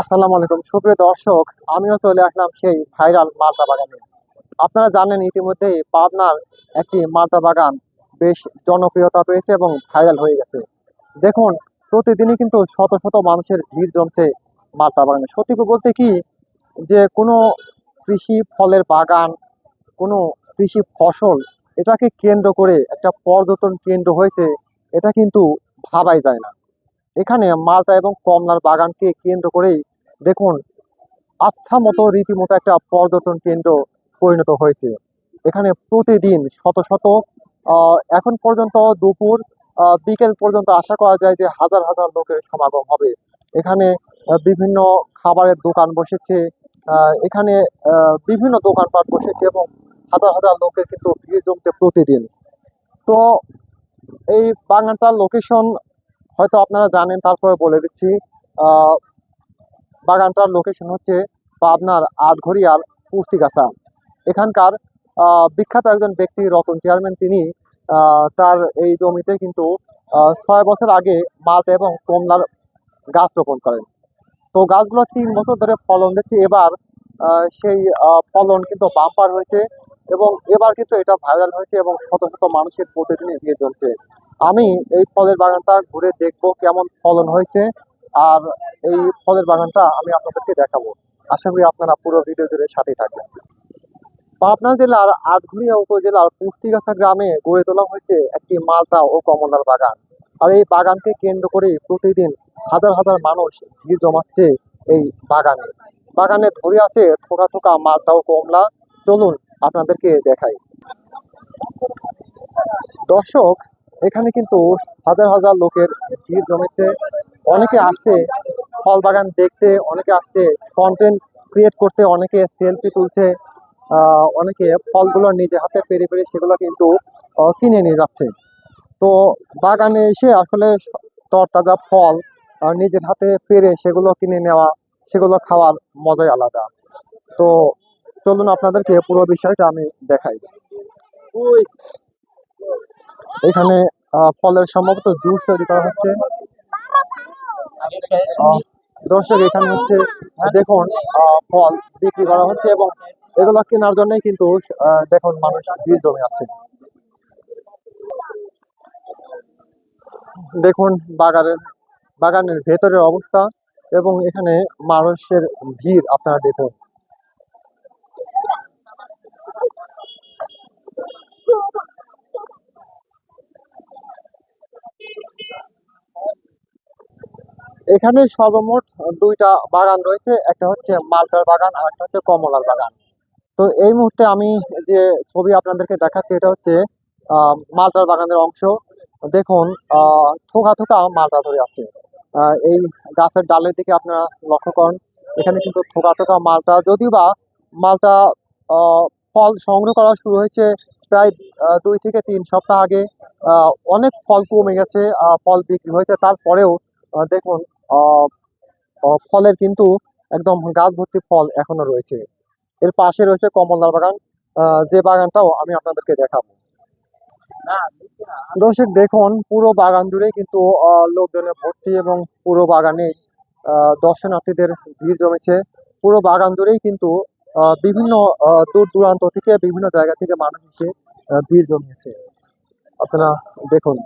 আসসালামু আলাইকুম। সুপ্রিয় দর্শক, আমিও চলে আসলাম সেই ভাইরাল মালটা বাগানে। আপনারা জানেন ইতিমধ্যেই পাবনার একটি মালটা বাগান বেশ জনপ্রিয়তা পেয়েছে এবং ভাইরাল হয়ে গেছে। দেখুন, প্রতিদিনই কিন্তু শত শত মানুষের ভিড় জমছে মালটা বাগানে। সত্যি বলতে কি, যে কোনো কৃষি ফলের বাগান, কোনো কৃষি ফসল, এটাকে কেন্দ্র করে একটা পর্যটন কেন্দ্র হয়েছে, এটা কিন্তু ভাবাই যায় না। এখানে মালটা এবং কমলার বাগানকে কেন্দ্র করেই দেখুন আচ্ছা মতো রীতিমতো একটা পর্যটন কেন্দ্র পরিণত হয়েছে। এখানে প্রতিদিন শত শত এখন পর্যন্ত দুপুর বিকেল পর্যন্ত আশা করা যায় যে হাজার হাজার লোকের সমাগম হবে। এখানে বিভিন্ন খাবারের দোকান বসেছে এখানে বিভিন্ন দোকানপাট বসেছে এবং হাজার হাজার লোকের কিন্তু ভিড় জমছে প্রতিদিন। তো, এই বাগানটার লোকেশন হয়তো আপনারা জানেন, তারপরে বলে দিচ্ছি বাগানটার লোকেশন হচ্ছে পাবনার আটঘরিয়ার পুষ্টিগাছা। এখানকার বিখ্যাত একজন ব্যক্তি, রতন চেয়ারম্যান তিনি তার এই জমিতে কিন্তু ছয় বছর আগে মালটা এবং কমলার গাছ রোপণ করেন। তো গাছগুলো তিন বছর ধরে ফলন দিচ্ছে। এবার সেই ফলন কিন্তু বাম্পার হয়েছে এবং এবার কিন্তু এটা ভাইরাল হয়েছে এবং শত শত মানুষের প্রতিদিন ভিড় জমছে। আমি এই ফলের বাগানটা ঘুরে দেখব কেমন ফলন হয়েছে। আর এই ফলের বাগানটা আমি আপনাদেরকে দেখাবো। আশা করি আপনারা পুরো ভিডিও জুড়ে সাথেই থাকবেন। পাবনা জেলার আটঘরিয়া উপজেলার পুষ্টিগাছা গ্রামে গড়ে তোলা হয়েছে একটি মালটা ও কমলার বাগান। আর এই বাগানকে কেন্দ্র করে প্রতিদিন হাজার হাজার মানুষ ভিড় জমাচ্ছে এই বাগানে। বাগানে ধরে আছে থোকা থোকা মালটা ও কমলা। চলুন আপনাদেরকে দেখাই। দর্শক এখানে কিন্তু হাজার হাজার লোকের ভিড় জমেছে। অনেকে আসছে ফল বাগান দেখতে, অনেকে আসছে কন্টেন্ট ক্রিয়েট করতে, অনেকে সেলফি তুলছে অনেকে ফলগুলো নিজে হাতে পেরে পেরে সেগুলো কিন্তু কিনে নিয়ে যাচ্ছে। তো বাগানে এসে আসলে তরতাজা ফল নিজের হাতে পেরে সেগুলো কিনে নেওয়া, সেগুলো খাওয়ার মজাই আলাদা। তো চলুন আপনাদেরকে পুরো বিষয়টা আমি দেখাই। এখানে ফলের সম্ভবত জুস তৈরি করা হচ্ছে। দর্শক, এখানে হচ্ছে, দেখুন ফল বিক্রি করা হচ্ছে এবং এগুলো কেনার জন্যই কিন্তু দেখুন, মানুষ ভিড় জমে আছে। দেখুন, বাগানের বাগানের ভেতরের অবস্থা এবং এখানে মানুষের ভিড়, আপনারা দেখুন। এখানে সর্বমোট দুইটা বাগান রয়েছে, একটা হচ্ছে মালটার বাগান আর একটা হচ্ছে কমলার বাগান। তো এই মুহূর্তে আমি যে ছবি আপনাদেরকে দেখাচ্ছি, এটা হচ্ছে মালটার বাগানের অংশ। দেখুন থোকা থোকা মালটা ধরে আছে। এই গাছের ডালের দিকে আপনারা লক্ষ্য করেন, এখানে কিন্তু থোকা থোকা মালটা, যদিও বা মালটা ফল সংগ্রহ করা শুরু হয়েছে প্রায় দুই থেকে তিন সপ্তাহ আগে। অনেক ফল কমে গেছে ফল বিক্রি হয়েছে। তারপরেও দেখুন ফলের কিন্তু একদম গাছ ভর্তি ফল এখনও রয়েছে। এর পাশে রয়েছে কমলার বাগান। যে বাগানটাও আমি আপনাদেরকে দেখাবো। দর্শক, দেখুন, পুরো বাগান জুড়ে কিন্তু লোকজনে ভর্তি এবং পুরো বাগানে দর্শনার্থীদের ভিড় জমেছে। পুরো বাগান জুড়েই কিন্তু বিভিন্ন দূর দূরান্ত থেকে, বিভিন্ন জায়গা থেকে মানুষ এসে ভিড় জমিয়েছে। আপনারা দেখুন।